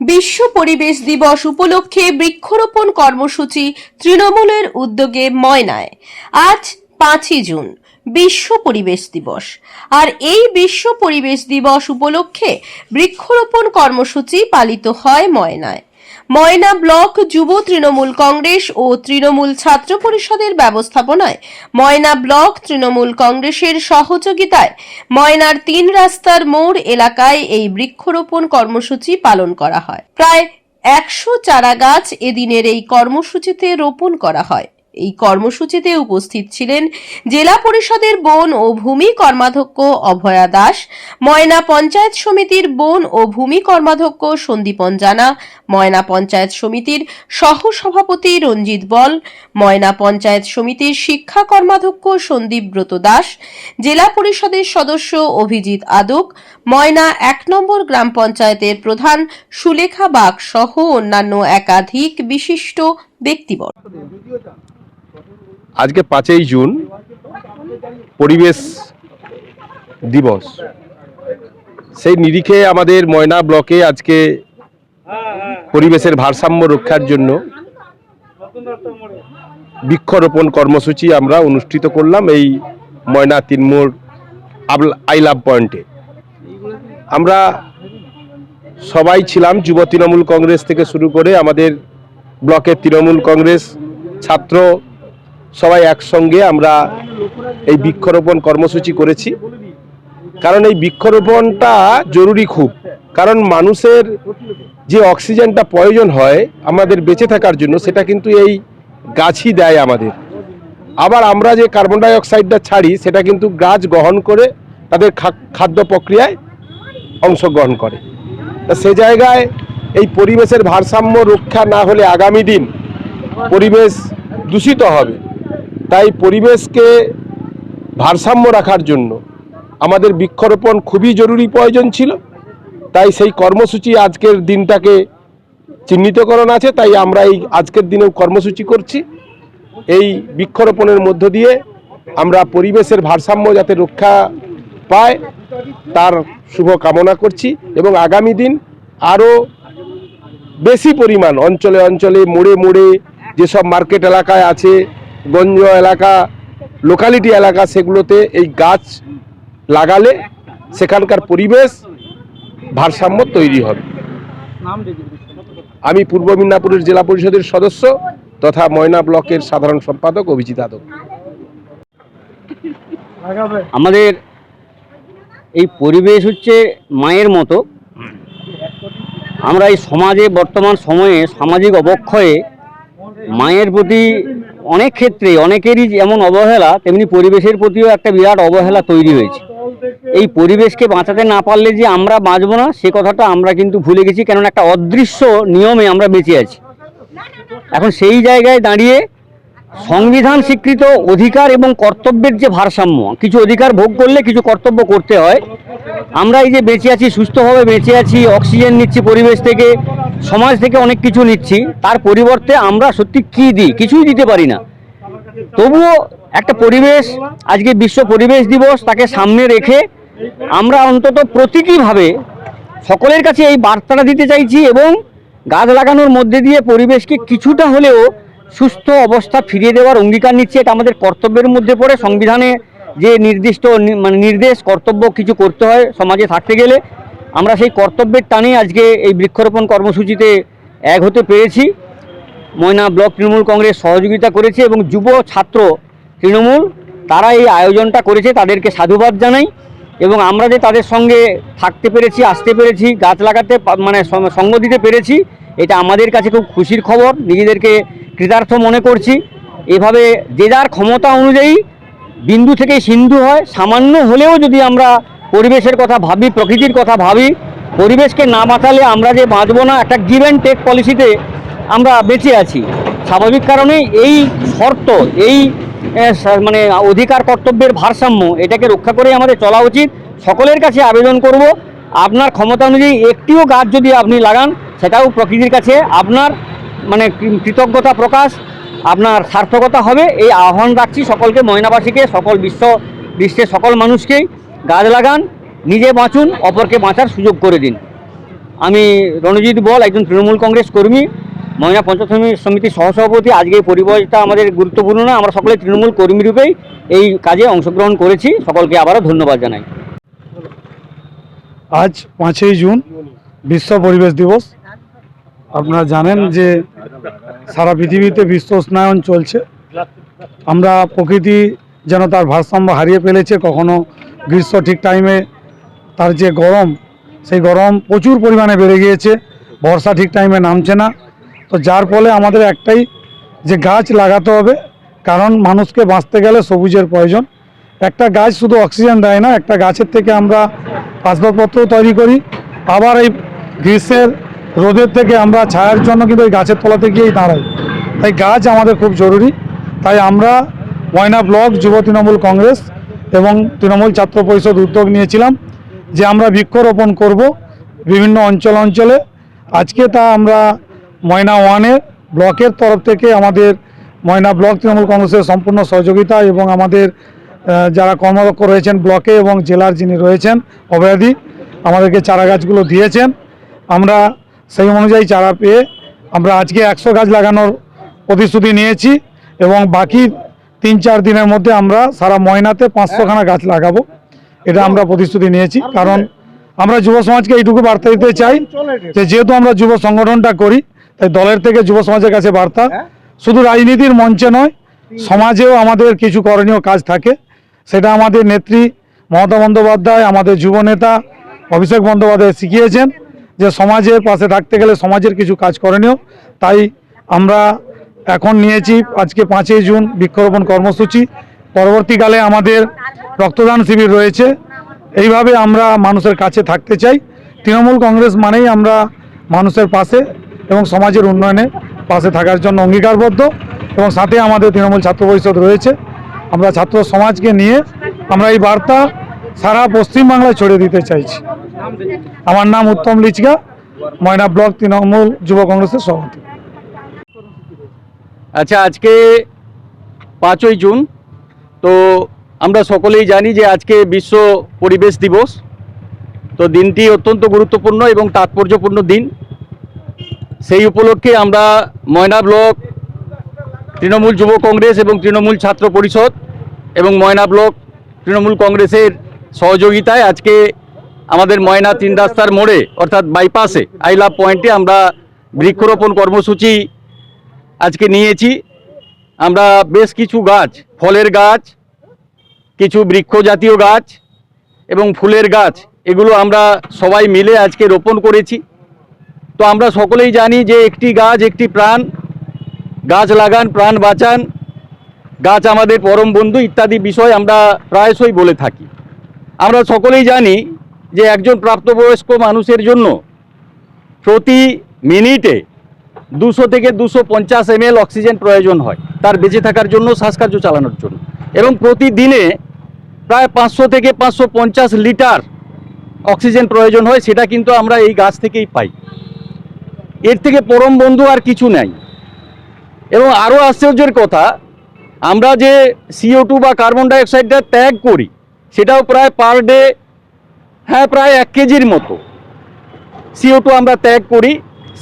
বিশ্ব পরিবেশ দিবস উপলক্ষে বৃক্ষরোপণ কর্মসূচি তৃণমূলের উদ্যোগে ময়নায়। আজ পাঁচই জুন, বিশ্ব পরিবেশ দিবস। আর এই বিশ্ব পরিবেশ দিবস উপলক্ষে বৃক্ষরোপণ কর্মসূচি পালিত হয় ময়নায়। ময়না ব্লক যুব তৃণমূল কংগ্রেস ও তৃণমূল ছাত্র পরিষদের ব্যবস্থাপনায়। ময়না ব্লক তৃণমূল কংগ্রেসের সহযোগিতায় ময়নার তিন রাস্তার মোড় এলাকায় এই বৃক্ষরোপণ কর্মসূচি পালন করা হয়। প্রায় একশো চারা গাছ এদিনের এই কর্মসূচিতে রোপণ করা হয়। এই কর্মসূচিতে উপস্থিত ছিলেন জেলা পরিষদের বন ও ভূমি কর্মাধ্যক্ষ অভয়া দাস, ময়না পঞ্চায়েত সমিতির বন ও ভূমি কর্মাধ্যক্ষ সন্দীপন জানা, ময়না পঞ্চায়েত সমিতির সহ সভাপতি রঞ্জিত বল, ময়না পঞ্চায়েত সমিতির শিক্ষা কর্মাধ্যক্ষ সন্দীপ ব্রত দাস, জেলা পরিষদের সদস্য অভিজিৎ আদক, ময়না এক নম্বর গ্রাম পঞ্চায়েতের প্রধান সুলেখা বাগ সহ অন্যান্য একাধিক বিশিষ্ট ব্যক্তিবর্গ। আজকে পাঁচই জুন, পরিবেশ দিবস। সেই নিরিখে আমাদের ময়না ব্লকে আজকে পরিবেশের ভারসাম্য রক্ষার জন্য বৃক্ষরোপণ কর্মসূচি আমরা অনুষ্ঠিত করলাম এই ময়না তিনমোড় আই লাভ পয়েন্টে। আমরা সবাই ছিলাম যুব তৃণমূল কংগ্রেস থেকে শুরু করে আমাদের ব্লকের তৃণমূল কংগ্রেস ছাত্র সবাই একসঙ্গে আমরা এই বৃক্ষরোপণ কর্মসূচি করেছি। কারণ এই বৃক্ষরোপণটা জরুরি খুব। কারণ মানুষের যে অক্সিজেনটা প্রয়োজন হয় আমাদের বেঁচে থাকার জন্য, সেটা কিন্তু এই গাছই দেয় আমাদের। আবার আমরা যে কার্বন ডাই অক্সাইডটা ছাড়ি, সেটা কিন্তু গাছ গ্রহণ করে তাদের খাদ্য প্রক্রিয়ায় অংশগ্রহণ করে। তা সে জায়গায় এই পরিবেশের ভারসাম্য রক্ষা না হলে আগামী দিন পরিবেশ দূষিত হবে। তাই পরিবেশকে ভারসাম্য রাখার জন্য আমাদের বৃক্ষরোপণ খুবই জরুরি প্রয়োজন ছিল। তাই সেই কর্মসূচি আজকের দিনটাকে চিহ্নিতকরণ আছে, তাই আমরা এই আজকের দিনেও কর্মসূচি করছি। এই বৃক্ষরোপণের মধ্য দিয়ে আমরা পরিবেশের ভারসাম্য যাতে রক্ষা পায়, তার শুভ কামনা করছি এবং আগামী দিন আরও বেশি পরিমাণ, অঞ্চলে অঞ্চলে, মোড়ে মোড়ে যেসব মার্কেট এলাকায় আছে, গঞ্জ এলাকা লোকালিটি এলাকা, সেগুলোতে এই গাছ লাগালে সেখানকার পরিবেশ ভারসাম্য তৈরি হবে। আমি পূর্ব মিদনাপুরের জেলা পরিষদের সদস্য তথা ময়না ব্লকের সাধারণ সম্পাদক অভিজিৎ আদক। আমাদের এই পরিবেশ হচ্ছে মায়ের মতো। আমরা এই সমাজে, বর্তমান সময়ে সামাজিক অবক্ষয়ে মায়ের প্রতি অনেক ক্ষেত্রে অনেকেরই যেমন অবহেলা, তেমনি পরিবেশের প্রতিও একটা বিরাট অবহেলা তৈরি হয়েছে। এই পরিবেশকে বাঁচাতে না পারলে যে আমরা বাঁচবো না, সে কথাটা আমরা কিন্তু ভুলে গেছি, কেননা একটা অদৃশ্য নিয়মে আমরা বেঁচে আছি। এখন সেই জায়গায় দাঁড়িয়ে সংবিধান স্বীকৃত অধিকার এবং কর্তব্যের যে ভারসাম্য, কিছু অধিকার ভোগ করলে কিছু কর্তব্য করতে হয়। আমরা এই যে বেঁচে আছি, সুস্থভাবে বেঁচে আছি, অক্সিজেন নিচ্ছি পরিবেশ থেকে, সমাজ থেকে অনেক কিছু নিচ্ছি, তার পরিবর্তে আমরা সত্যি কি দিই? কিছুই দিতে পারি না। তবুও একটা পরিবেশ, আজকে বিশ্ব পরিবেশ দিবস, তাকে সামনে রেখে আমরা অন্তত প্রতীকীভাবে সকলের কাছে এই বার্তাটা দিতে চাইছি এবং গাছ লাগানোর মধ্যে দিয়ে পরিবেশকে কিছুটা হলেও সুস্থ অবস্থা ফিরিয়ে দেওয়ার অঙ্গীকার নিচ্ছে, এটা আমাদের কর্তব্যের মধ্যে পড়ে। সংবিধানে যে নির্দিষ্ট মানে নির্দেশ, কর্তব্য কিছু করতে হয় সমাজে থাকতে গেলে, আমরা সেই কর্তব্যের টানেই আজকে এই বৃক্ষরোপণ কর্মসূচিতে এক হতে পেরেছি। ময়না ব্লক তৃণমূল কংগ্রেস সহযোগিতা করেছে এবং যুব ছাত্র তৃণমূল, তারা এই আয়োজনটা করেছে, তাদেরকে সাধুবাদ জানাই এবং আমরা যে তাদের সঙ্গে থাকতে পেরেছি, আসতে পেরেছি, গাছ লাগাতে মানে সঙ্গ দিতে পেরেছি এটা আমাদের কাছে খুব খুশির খবর। নিজেদেরকে কৃতার্থ মনে করছি। এভাবে যে যার ক্ষমতা অনুযায়ী বিন্দু থেকে সিন্ধু হয়, সামান্য হলেও যদি আমরা পরিবেশের কথা ভাবি, প্রকৃতির কথা ভাবি, পরিবেশকে না বাঁচালে আমরা যে বাঁচবো না, একটা গিভ অ্যান্ড টেক পলিসিতে আমরা বেঁচে আছি। স্বাভাবিক কারণে এই শর্ত, এই মানে অধিকার কর্তব্যের ভারসাম্য, এটাকে রক্ষা করে আমাদের চলা উচিত। সকলের কাছে আবেদন করব, আপনার ক্ষমতা অনুযায়ী একটিও গাছ যদি আপনি লাগান সেটাও প্রকৃতির কাছে আপনার মানে কৃতজ্ঞতা প্রকাশ, আপনার সার্থকতা হবে। এই আহ্বান রাখছি সকলকে, ময়নাবাসীকে, সকল বিশ্ব, বিশ্বের সকল মানুষকেই। গাছ লাগান, নিজে বাঁচুন, অপরকে বাঁচার সুযোগ করে দিন। আমি রণজিৎ বল, একজন তৃণমূল কংগ্রেস কর্মী, ময়না পঞ্চায়েত সমি- সমিতির সহসভাপতি। আজকে এই পরিবেশটা আমাদের গুরুত্বপূর্ণ না, আমরা সকলে তৃণমূল কর্মী রূপেই এই কাজে অংশগ্রহণ করেছি। সকলকে আবারও ধন্যবাদ জানাই। আজ পাঁচই জুন বিশ্ব পরিবেশ দিবস। আপনারা জানেন যে সারা পৃথিবীতে বিশ্ব উষ্ণায়ন চলছে। আমরা প্রকৃতি যেন তার ভারসাম্য হারিয়ে ফেলেছে, কখনো গ্রীষ্ম ঠিক টাইমে তার যে গরম, সেই গরম প্রচুর পরিমাণে বেড়ে গিয়েছে, বর্ষা ঠিক টাইমে নামছে না। তো যার ফলে আমাদের একটাই যে গাছ লাগাতে হবে, কারণ মানুষকে বাঁচতে গেলে সবুজের প্রয়োজন। একটা গাছ শুধু অক্সিজেন দেয় না, একটা গাছের থেকে আমরা আসবাবপত্র তৈরি করি। আবার এই গ্রীষ্মের রোদের থেকে আমরা ছায়ার জন্য কিন্তু ওই গাছের তলাতে গিয়েই দাঁড়াই। তাই গাছ আমাদের খুব জরুরি। তাই আমরা ময়না ব্লক যুব তৃণমূল কংগ্রেস এবং তৃণমূল ছাত্র পরিষদ উদ্যোগ নিয়েছিলাম যে আমরা বৃক্ষরোপণ করব বিভিন্ন অঞ্চল অঞ্চলে। আজকে তা আমরা ময়না ওয়ানের ব্লকের তরফ থেকে আমাদের ময়না ব্লক তৃণমূল কংগ্রেসের সম্পূর্ণ সহযোগিতা এবং আমাদের যারা কর্মরক্ষ রয়েছেন ব্লকে এবং জেলার যিনি রয়েছেন অবয়াদি আমাদেরকে চারা গাছগুলো দিয়েছেন। আমরা সেই অনুযায়ী চারা পেয়ে আমরা আজকে একশো গাছ লাগানোর প্রতিশ্রুতি নিয়েছি এবং বাকি তিন চার দিনের মধ্যে আমরা সারা ময়নাতে পাঁচশোখানা গাছ লাগাবো। এটা আমরা প্রতিশ্রুতি নিয়েছি। কারণ আমরা যুব সমাজকে এইটুকু বার্তা দিতে চাই যে যেহেতু আমরা যুব সংগঠনটা করি, তাই দলের থেকে যুব সমাজের কাছে বার্তা। শুধু রাজনীতির মঞ্চে নয়, সমাজেও আমাদের কিছু করণীয় কাজ থাকে। সেটা আমাদের নেত্রী মমতা বন্দ্যোপাধ্যায়, আমাদের যুব নেতা অভিষেক বন্দ্যোপাধ্যায় শিখিয়েছেন। যে সমাজের পাশে থাকতে গেলে সমাজের কিছু কাজ করণীয়। তাই আমরা এখন নিয়েছি আজকে পাঁচই জুন বৃক্ষরোপণ কর্মসূচি। পরবর্তীকালে আমাদের রক্তদান শিবির রয়েছে। এইভাবে আমরা মানুষের কাছে থাকতে চাই। তৃণমূল কংগ্রেস মানেই আমরা মানুষের পাশে এবং সমাজের উন্নয়নে পাশে থাকার জন্য অঙ্গীকারবদ্ধ এবং সাথে আমাদের তৃণমূল ছাত্র পরিষদ রয়েছে। আমরা ছাত্র সমাজকে নিয়ে আমরা এই বার্তা সারা পশ্চিমবাংলায় ছড়িয়ে দিতে চাইছি। আমার নাম উত্তম লিচকা, ময়না ব্লক, তৃণমূল যুব কংগ্রেসের সভাপতি। আচ্ছা আজকে পাঁচই জুন, তো আমরা সকলেই জানি যে আজকে বিশ্ব পরিবেশ দিবস। তো দিনটি অত্যন্ত গুরুত্বপূর্ণ এবং তাৎপর্যপূর্ণ দিন। সেই উপলক্ষে আমরা ময়না ব্লক, তৃণমূল যুব কংগ্রেস এবং তৃণমূল ছাত্র পরিষদ এবং ময়না ব্লক, তৃণমূল কংগ্রেসের সহযোগিতায় আজকে আমাদের ময়না তিন রাস্তার মোড়ে, অর্থাৎ বাইপাসে আই লাভ পয়েন্টে আমরা বৃক্ষরোপণ কর্মসূচি আজকে নিয়েছি। আমরা বেশ কিছু গাছ, ফলের গাছ, কিছু বৃক্ষ জাতীয় গাছ এবং ফুলের গাছ, এগুলো আমরা সবাই মিলে আজকে রোপণ করেছি। তো আমরা সকলেই জানি যে একটি গাছ একটি প্রাণ, গাছ লাগান, প্রাণ বাঁচান, গাছ আমাদের পরম বন্ধু ইত্যাদি বিষয় আমরা প্রায়শই বলে থাকি। আমরা সকলেই জানি যে একজন প্রাপ্তবয়স্ক মানুষের জন্য প্রতি মিনিটে দুশো থেকে দুশো পঞ্চাশ এম অক্সিজেন প্রয়োজন হয়, তার বেঁচে থাকার জন্য, শ্বাসকার্য চালানোর জন্য। এবং প্রতিদিনে প্রায় পাঁচশো থেকে পাঁচশো পঞ্চাশ লিটার অক্সিজেন প্রয়োজন হয়, সেটা কিন্তু আমরা এই গাছ থেকেই পাই। এর থেকে পরম বন্ধু আর কিছু নাই। এবং আরও আশ্চর্যের কথা, আমরা যে সিও টু বা কার্বন ডাইঅক্সাইডটা ত্যাগ করি সেটাও প্রায় পার ডে হ্যাঁ প্রায় এক কেজির মতো। সিও টু আমরা ত্যাগ করি,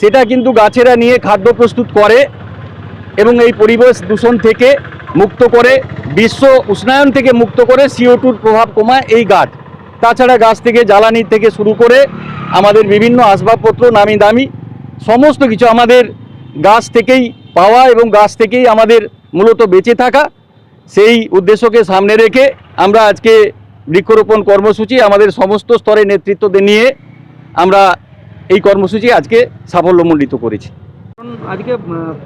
সেটা কিন্তু গাছেরা নিয়ে খাদ্য প্রস্তুত করে এবং এই পরিবেশ দূষণ থেকে মুক্ত করে, বিশ্ব উষ্ণায়ন থেকে মুক্ত করে সিও টুর প্রভাব কমায় এই গাছ। তাছাড়া গাছ থেকে জ্বালানি থেকে শুরু করে আমাদের বিভিন্ন আসবাবপত্র নামি দামি সমস্ত কিছু আমাদের গাছ থেকেই পাওয়া এবং গাছ থেকেই আমাদের মূলত বেঁচে থাকা। সেই উদ্দেশ্যকে সামনে রেখে আমরা আজকে বৃক্ষরোপণ কর্মসূচি আমাদের সমস্ত স্তরে নেতৃত্বদের নিয়ে আমরা এই কর্মসূচি আজকে সাফল্যমণ্ডিত করেছি। আজকে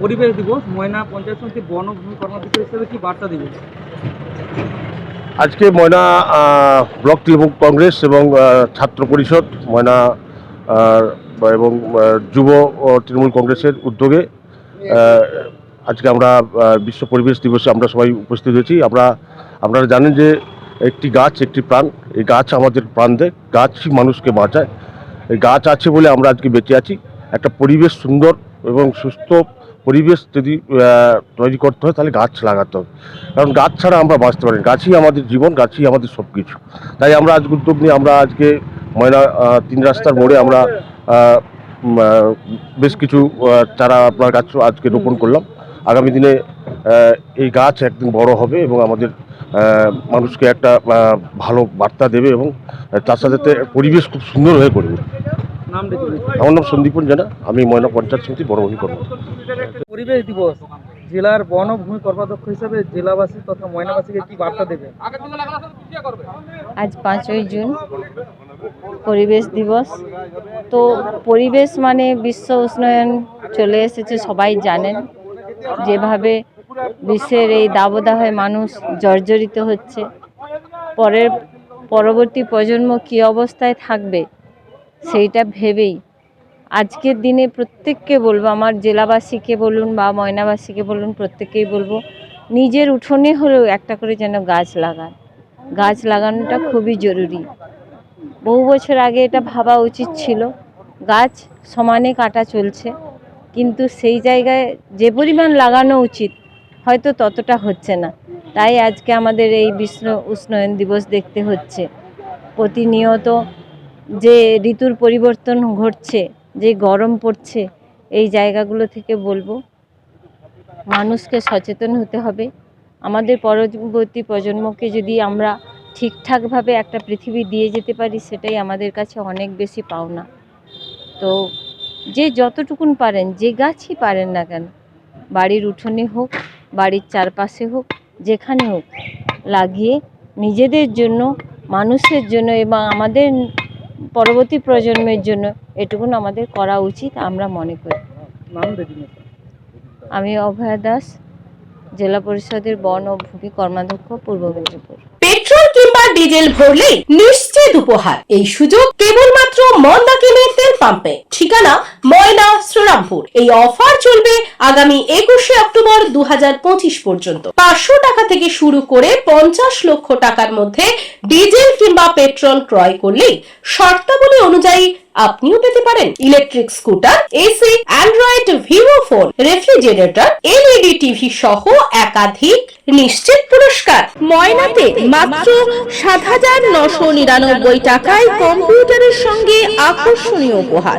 পরিবেশ দিবস ময়না পঞ্চায়েত সমিতি বনভূমি কর্মসূচি হিসেবে কি বার্তা দিবে আজকে ময়না ব্লক তৃণমূল কংগ্রেস এবং ছাত্র পরিষদ ময়না এবং যুব তৃণমূল কংগ্রেসের উদ্যোগে আজকে আমরা বিশ্ব পরিবেশ দিবসে আমরা সবাই উপস্থিত হয়েছি। আমরা আপনারা জানেন যে একটি গাছ, একটি প্রাণ, এই গাছ আমাদের প্রাণ দেয় গাছই মানুষকে বাঁচায়। এই গাছ আছে বলে আমরা আজকে বেঁচে আছি। একটা পরিবেশ সুন্দর এবং সুস্থ পরিবেশ যদি তৈরি করতে হয়, তাহলে গাছ লাগাতে হবে। কারণ গাছ ছাড়া আমরা বাঁচতে পারি। গাছই আমাদের জীবন, গাছই আমাদের সব কিছু তাই আমরা আজকে উদ্যোগ নিয়ে আমরা আজকে ময়না তিন রাস্তার মোড়ে আমরা বেশ কিছু চারা আপনার গাছ আজকে রোপণ করলাম। আগামী দিনে এই গাছ একদিন বড় হবে এবং আমাদের মানুষকে একটা ভালো বার্তা দেবে এবং তার সাথে পরিবেশ খুব সুন্দর হয়ে পড়বে। আমার নাম সন্দীপন জানা আমি ময়না পঞ্চায়েত সমিতি বড়ভূমি কর্মকর্তা পরিবেশ দিবস জেলার বনভূমি কর্মাধ্যক্ষ হিসেবে জেলাবাসী তথা ময়নাবাসীকে কি বার্তা দেবে? আজ পাঁচই জুন পরিবেশ দিবস। তো পরিবেশ মানে বিশ্ব উষ্ণায়ন চলে এসেছে সবাই জানেন। যেভাবে বিশ্বের এই দাবদাহে মানুষ জর্জরিত হচ্ছে। পরের, পরবর্তী প্রজন্ম কী অবস্থায় থাকবে, সেইটা ভেবেই আজকের দিনে প্রত্যেককে বলব, আমার জেলাবাসীকে বলুন বা ময়নাবাসীকে বলুন, প্রত্যেককেই বলব, নিজের উঠোনে হলেও একটা করে যেন গাছ লাগান। গাছ লাগানোটা খুবই জরুরি। বহু বছর আগে এটা ভাবা উচিত ছিল, গাছ সমানে কাটা চলছে, কিন্তু সেই জায়গায় যে পরিমাণ লাগানো উচিত হয়তো ততটা হচ্ছে না। তাই আজকে আমাদের এই বিশ্ব উষ্ণায়ন দিবস দেখতে হচ্ছে। প্রতিনিয়ত যে ঋতুর পরিবর্তন ঘটছে, যে গরম পড়ছে, এই জায়গাগুলো থেকে বলব, মানুষকে সচেতন হতে হবে। আমাদের পরবর্তী প্রজন্মকে যদি আমরা ঠিকঠাকভাবে একটা পৃথিবী দিয়ে যেতে পারি, সেটাই আমাদের কাছে অনেক বেশি পাওনা। তো যে যতটুকুন পারেন, যে গাছই পারেন না কেন, বাড়ির উঠোনে হোক বাড়ির চারপাশে হোক যেখানে হোক লাগিয়ে নিজেদের জন্য মানুষের জন্য এবং আমাদের পরবর্তী প্রজন্মের জন্য এটুকুন আমাদের করা উচিত আমরা মনে করি। আমি অভয়া দাস জেলা পরিষদের বন ও ভূমি কর্মাধ্যক্ষ পূর্ব মেদিনীপুর। ডিজেল ভরলেই নিশ্চিত উপহার। এই সুযোগ কেবলমাত্র মন্দাকিনীর তেল পাম্পে। ঠিকানা ময়না, শ্রীরামপুর। এই অফার চলবে আগামী একুশে অক্টোবর দু হাজার পঁচিশ পর্যন্ত। পাঁচশো টাকা থেকে শুরু করে পঞ্চাশ লক্ষ টাকার মধ্যে ডিজেল কিংবা পেট্রোল ক্রয় করলেই শর্তাবলী অনুযায়ী আপনিও পেতে পারেন electric scooter AC android Vivo phone refrigerator LED TV সহ একাধিক নিশ্চিত পুরস্কার। ময়নাতে মাত্র সাত হাজার নশো নিরানব্বই টাকায় কম্পিউটারের সঙ্গে আকর্ষণীয় উপহার।